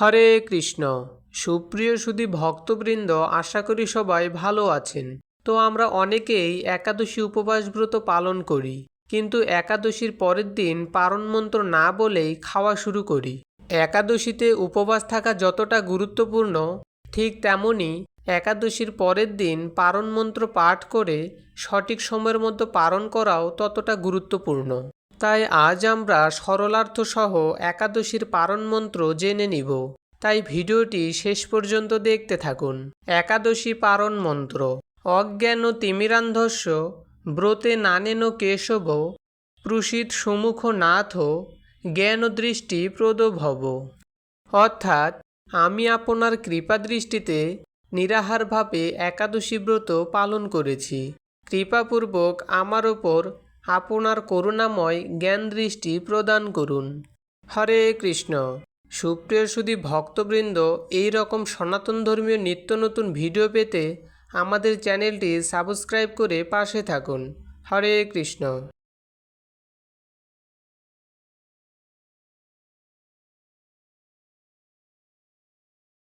হরে কৃষ্ণ। সুপ্রিয় সুধী ভক্তবৃন্দ, আশা করি সবাই ভালো আছেন। তো আমরা অনেকেই একাদশী উপবাস ব্রত পালন করি, কিন্তু একাদশীর পরের দিন পারণ মন্ত্র না বলেই খাওয়া শুরু করি। একাদশীতে উপবাস থাকা যতটা গুরুত্বপূর্ণ, ঠিক তেমনই একাদশীর পরের দিন পারণ মন্ত্র পাঠ করে সঠিক সময়ের মধ্যে পালন করাও ততটা গুরুত্বপূর্ণ। তাই আজ আমরা সরলার্থ সহ একাদশীর পারণ মন্ত্র জেনে নিব। তাই ভিডিওটি শেষ পর্যন্ত দেখতে থাকুন। একাদশী পারণ মন্ত্র অজ্ঞান তিমিরান্ধস্য, ব্রতে নানেন কেশব প্রসিদ সুমুখ নাথ, জ্ঞান দৃষ্টি প্রদভব। অর্থাৎ, আমি আপনার কৃপা দৃষ্টিতে নিরাহারভাবে একাদশী ব্রত পালন করেছি। কৃপাপূর্বক আমার ওপর আপনার করুণাময় জ্ঞান দৃষ্টি প্রদান করুন। হরে কৃষ্ণ। সুপ্রিয় সুধী ভক্তবৃন্দ এই রকম সনাতন ধর্মীয় নিত্য নতুন ভিডিও পেতে আমাদের চ্যানেলটি সাবস্ক্রাইব করে পাশে থাকুন। হরে কৃষ্ণ।